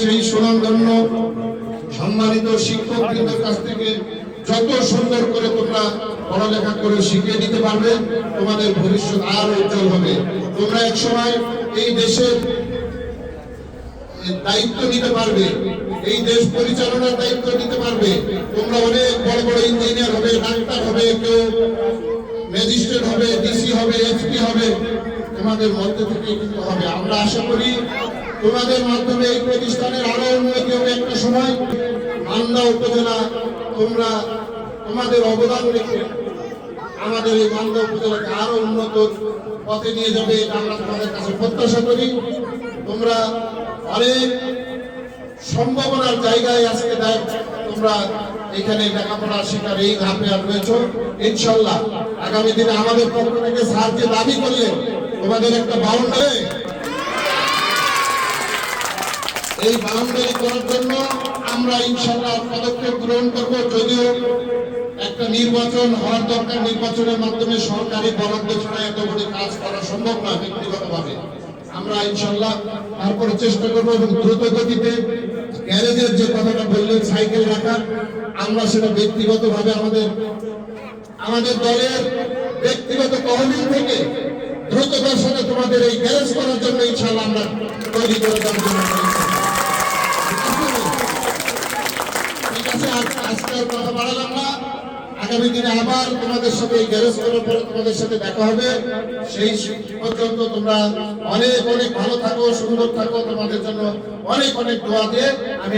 সেই সুনামধন্য সম্মানিত শিক্ষকদের কাছ থেকে যত সুন্দর করে তোমরা পড়ালেখা করে শিখিয়ে দিতে পারবে, তোমাদের ভবিষ্যৎ আর উজ্জ্বল হবে। তোমরা এক এই দেশের দায়িত্ব নিতে পারবে, এই দেশ পরিচালনার দায়িত্ব নিতে পারবে। তোমরা অনেক বড় বড় ইঞ্জিনিয়ার হবে, ডাক্তার হবে, কেউ ম্যাজিস্ট্রেট হবে, ডিসি হবে, এসপি হবে, তোমাদের মধ্যে থেকে কিন্তু হবে। আমরা আশা করি তোমাদের মাধ্যমে এই প্রতিষ্ঠানের আরও উন্নতি হবে একটা সময়। মান্দা উপজেলা, তোমরা তোমাদের অবদান রেখে আমাদের এই মান্দা উপজেলাকে আরও উন্নত পথে নিয়ে যাবে আমরা তোমাদের কাছে প্রত্যাশা করি। তোমরা অনেক সম্ভাবনার জায়গায় আজকে দেখ তোমরা এখানে লেখাপড়া শেখার এই ধাপে আর রয়েছ। ইনশাল্লাহ আগামী দিনে আমাদের পক্ষ থেকে সাহায্য দাবি করলে তোমাদের একটা বাউন্ডারি এই বাউন্ডারি করার জন্য আমরা ইনশাল্লাহ পদক্ষেপ গ্রহণ করব। যদিও একটা নির্বাচন হওয়ার দরকার, নির্বাচনের মাধ্যমে সরকারি বরাদ্দ ছাড়া এত বড় কাজ করা সম্ভব না ব্যক্তিগতভাবে। আমরা ইনশাল্লাহ তারপরে চেষ্টা করব এবং দ্রুত গতিতে গ্যারেজের যে কথাটা বললেন, সাইকেল রাখা, আমরা সেটা ব্যক্তিগতভাবে আমাদের আমাদের দলের ব্যক্তিগত তহবিল থেকে দ্রুততার সাথে তোমাদের এই গ্যারেজ করার জন্য ইনশাল্লাহ আমরা তৈরি করে দেওয়ার জন্য আজকে কথা বাড়ালাম না আগামী দিনে আবার তোমাদের সাথে গ্যারেজ করার পরে তোমাদের সাথে দেখা হবে। সেই পর্যন্ত তোমরা অনেক অনেক ভালো থাকো, সুন্দর থাকো। তোমাদের জন্য অনেক অনেক দোয়া দিয়ে আমি